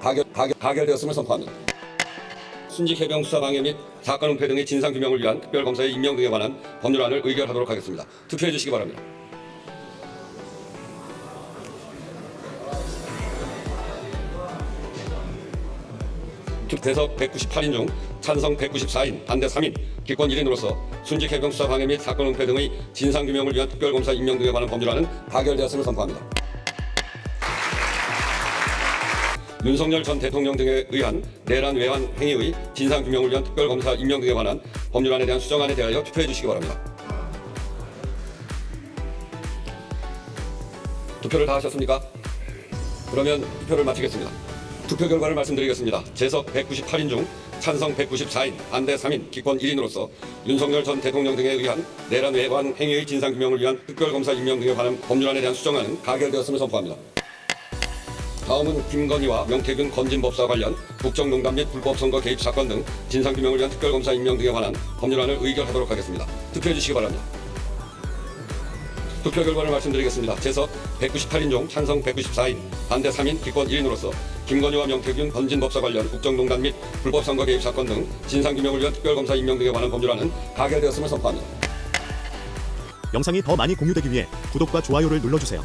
가결, 가결, 가결되었음을 선포합니다. 순직 해병 수사 방해 및 사건 은폐 등의 진상 규명을 위한 특별검사의 임명 등에 관한 법률안을 의결하도록 하겠습니다. 투표해 주시기 바랍니다. 대석 198인 중 찬성 194인, 반대 3인, 기권 1인으로서 순직 해병 수사 방해 및 사건 은폐 등의 진상 규명을 위한 특별검사 임명 등에 관한 법률안은 가결되었음을 선포합니다. 윤석열 전 대통령 등에 의한 내란 외환 행위의 진상 규명을 위한 특별검사 임명 등에 관한 법률안에 대한 수정안에 대하여 투표해 주시기 바랍니다. 투표를 다 하셨습니까? 그러면 투표를 마치겠습니다. 투표 결과를 말씀드리겠습니다. 재석 198인 중 찬성 194인, 반대 3인, 기권 1인으로서 윤석열 전 대통령 등에 의한 내란 외환 행위의 진상 규명을 위한 특별검사 임명 등에 관한 법률안에 대한 수정안은 가결되었음을 선포합니다. 다음은 김건희와 명태균 건진법사 관련 국정농단 및 불법 선거 개입 사건 등 진상 규명을 위한 특별검사 임명 등에 관한 법률안을 의결하도록 하겠습니다. 투표해 주시기 바랍니다. 투표 결과를 말씀드리겠습니다. 재석 198인 중 찬성 194인, 반대 3인, 기권 1인으로서 김건희와 명태균 건진법사 관련 국정농단 및 불법 선거 개입 사건 등 진상 규명을 위한 특별검사 임명 등에 관한 법률안은 가결되었음을 선포합니다. 영상이 더 많이 공유되기 위해 구독과 좋아요를 눌러주세요.